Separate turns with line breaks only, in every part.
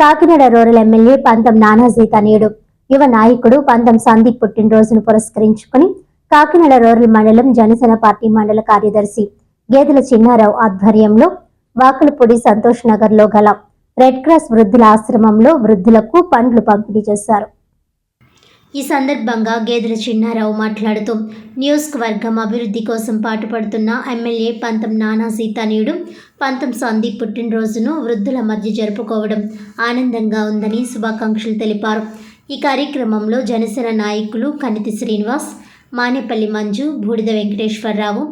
Kakinada rural MLA పంతం నానాజీ తనయుడు యువ నాయకుడు పంతం సందీప్ పుట్టినరోజును పురస్కరించుకుని కాకినాడ రూరల్ మండలం జనసేన పార్టీ మండల కార్యదర్శి గేదెల చిన్నారావు ఆధ్వర్యంలో వాకలపూడి సంతోష్ నగర్లో గల రెడ్ క్రాస్ వృద్ధుల ఆశ్రమంలో వృద్ధులకు పండ్లు పంపిణీ చేశారు. ఈ సందర్భంగా గేదెల చిన్నారావు మాట్లాడుతూ నియోజకవర్గం అభివృద్ధి కోసం పాటుపడుతున్న ఎమ్మెల్యే పంతం నానా సీతానీయుడు పంతం సందీప్ పుట్టినరోజును వృద్ధుల మధ్య జరుపుకోవడం ఆనందంగా ఉందని శుభాకాంక్షలు తెలిపారు. ఈ కార్యక్రమంలో జనసేన నాయకులు కనితి శ్రీనివాస్ మానేపల్లి మంజు బూడిద వెంకటేశ్వరరావు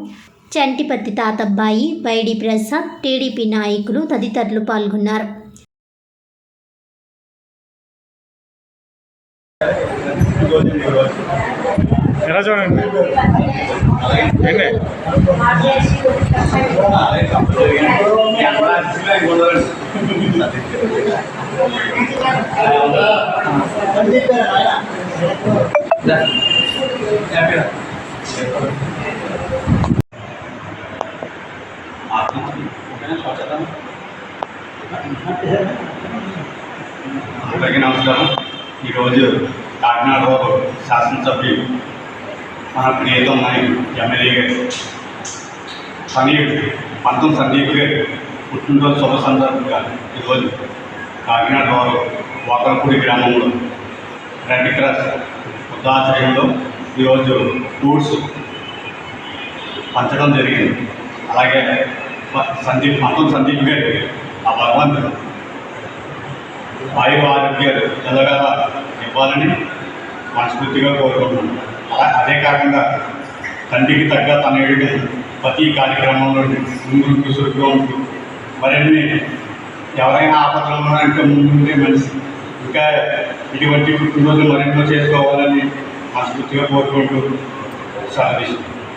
చంటిపత్తి తాతబ్బాయి వైడి ప్రసాద్ టీడీపీ నాయకులు తదితరులు పాల్గొన్నారు.
ఎలా చూడండి? ఏంటి?
అందరికీ నమస్కారం. ఈరోజు కాకినాడ కాకినాడలో శాసనసభ్యులు మన ప్రియతం నాయకుడు ఎమ్మెల్యే గారు సందీప్ పంతం సందీప్ గారు పుట్టినరోజు శుభ సందర్భంగా ఈరోజు కాకినాడలో వాకలపూడి గ్రామంలో రెడ్ క్రాస్ వృద్ధాశ్రయంలో ఈరోజు ఫ్రూట్స్ పంచడం జరిగింది. అలాగే సందీప్ పంతం సందీప్ గారు ఆ భగవంతుడు ఆయుర ఆరోగ్యాలు ఎల్లగల ఇవ్వాలని మనస్ఫూర్తిగా కోరుకుంటున్నాను అలా అదే కాకుండా తండ్రికి తగ్గ తన ఏడు ప్రతి కార్యక్రమంలో ముందు సురుగ్గా ఉంటూ మరిన్ని ఎవరైనా ఆపదలో అంటే ముందుండే మనిషి. ఇంకా ఇటువంటి పుట్టినరోజు మరెన్నో చేసుకోవాలని మనస్ఫూర్తిగా కోరుకుంటూ సాధిస్తున్నాను